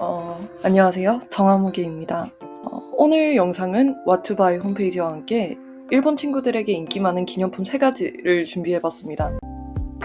어, 안녕하세요. 정하무게입니다. 어, 오늘 영상은 와투바이 홈페이지와 함께 일본 친구들에게 인기 많은 기념품 3가지를 준비해봤습니다.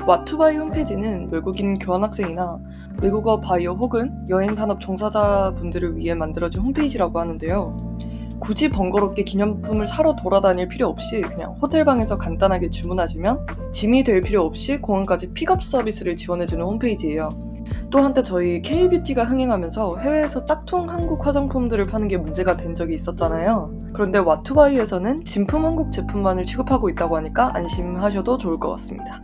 와투바이 홈페이지는 외국인 교환학생이나 외국어 바이어 혹은 여행산업 종사자분들을 위해 만들어진 홈페이지라고 하는데요. 굳이 번거롭게 기념품을 사러 돌아다닐 필요 없이 그냥 호텔방에서 간단하게 주문하시면 짐이 될 필요 없이 공항까지 픽업 서비스를 지원해주는 홈페이지예요. 또 한때 저희 K뷰티가 흥행하면서 해외에서 짝퉁 한국 화장품들을 파는 게 문제가 된 적이 있었잖아요. 그런데 와투바이에서는 진품 한국 제품만을 취급하고 있다고 하니까 안심하셔도 좋을 것 같습니다.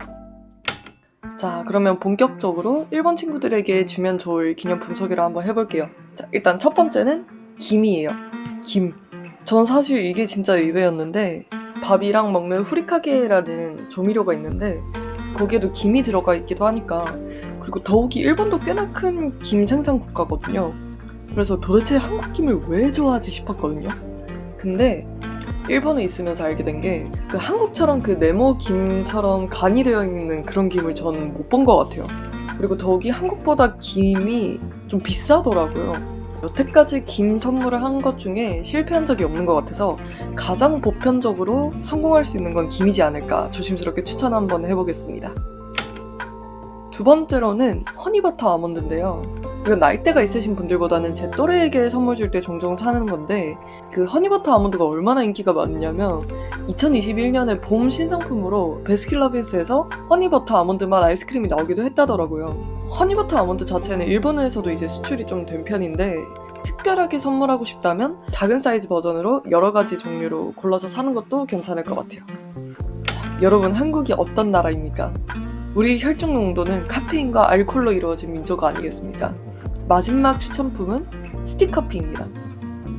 자, 그러면 본격적으로 일본 친구들에게 주면 좋을 기념품 소개를 한번 해볼게요. 자, 일단 첫 번째는 김이에요. 김. 전 사실 이게 진짜 의외였는데 밥이랑 먹는 후리카게라는 조미료가 있는데 거기에도 김이 들어가 있기도 하니까 그리고 더욱이 일본도 꽤나 큰 김 생산 국가거든요. 그래서 도대체 한국 김을 왜 좋아하지 싶었거든요. 근데 일본에 있으면서 알게 된 게 그 한국처럼 그 네모 김처럼 간이 되어 있는 그런 김을 전 못 본 것 같아요. 그리고 더욱이 한국보다 김이 좀 비싸더라고요. 여태까지 김 선물을 한 것 중에 실패한 적이 없는 것 같아서 가장 보편적으로 성공할 수 있는 건 김이지 않을까 조심스럽게 추천 한번 해보겠습니다. 두 번째로는 허니버터 아몬드인데요. 이건 나이대가 있으신 분들보다는 제 또래에게 선물 줄 때 종종 사는 건데 그 허니버터 아몬드가 얼마나 인기가 많냐면 2021년에 봄 신상품으로 베스킨라빈스에서 허니버터 아몬드 맛 아이스크림이 나오기도 했다더라고요. 허니버터 아몬드 자체는 일본에서도 이제 수출이 좀 된 편인데 특별하게 선물하고 싶다면 작은 사이즈 버전으로 여러 가지 종류로 골라서 사는 것도 괜찮을 것 같아요. 자, 여러분 한국이 어떤 나라입니까? 우리 혈중 농도는 카페인과 알코올로 이루어진 민족 아니겠습니까? 마지막 추천품은 스틱커피입니다.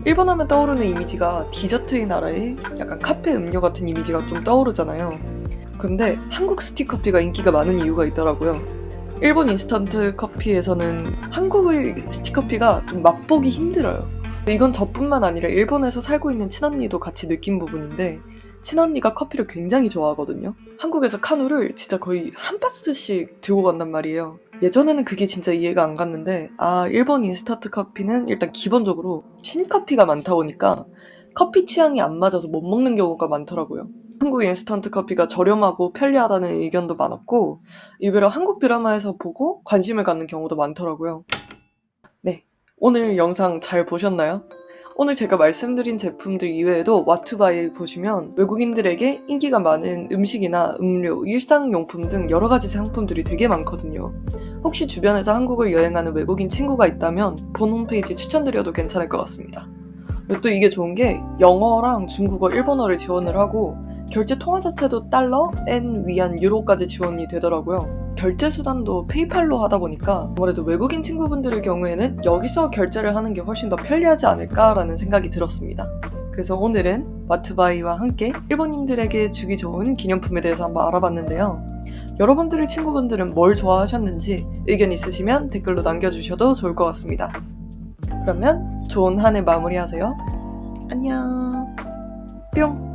일본 하면 떠오르는 이미지가 디저트의 나라의 약간 카페 음료 같은 이미지가 좀 떠오르잖아요. 그런데 한국 스틱커피가 인기가 많은 이유가 있더라고요. 일본 인스턴트 커피에서는 한국의 스틱커피가 좀 맛보기 힘들어요. 이건 저뿐만 아니라 일본에서 살고 있는 친언니도 같이 느낀 부분인데 친언니가 커피를 굉장히 좋아하거든요. 한국에서 카누를 진짜 거의 한 박스씩 들고 간단 말이에요. 예전에는 그게 진짜 이해가 안 갔는데 아 일본 인스턴트 커피는 일단 기본적으로 신커피가 많다 보니까 커피 취향이 안 맞아서 못 먹는 경우가 많더라고요. 한국 인스턴트 커피가 저렴하고 편리하다는 의견도 많았고 일부러 한국 드라마에서 보고 관심을 갖는 경우도 많더라고요. 네, 오늘 영상 잘 보셨나요? 오늘 제가 말씀드린 제품들 이외에도 와투바이 보시면 외국인들에게 인기가 많은 음식이나 음료, 일상용품 등 여러 가지 상품들이 되게 많거든요. 혹시 주변에서 한국을 여행하는 외국인 친구가 있다면 본 홈페이지 추천드려도 괜찮을 것 같습니다. 또 이게 좋은 게 영어랑 중국어, 일본어를 지원을 하고 결제 통화 자체도 달러, 엔, 위안, 유로까지 지원이 되더라고요. 결제 수단도 페이팔로 하다 보니까 아무래도 외국인 친구분들의 경우에는 여기서 결제를 하는 게 훨씬 더 편리하지 않을까라는 생각이 들었습니다. 그래서 오늘은 와투바이와 함께 일본인들에게 주기 좋은 기념품에 대해서 한번 알아봤는데요. 여러분들의 친구분들은 뭘 좋아하셨는지 의견 있으시면 댓글로 남겨주셔도 좋을 것 같습니다. 그러면 좋은 한 해 마무리하세요. 안녕. 뿅.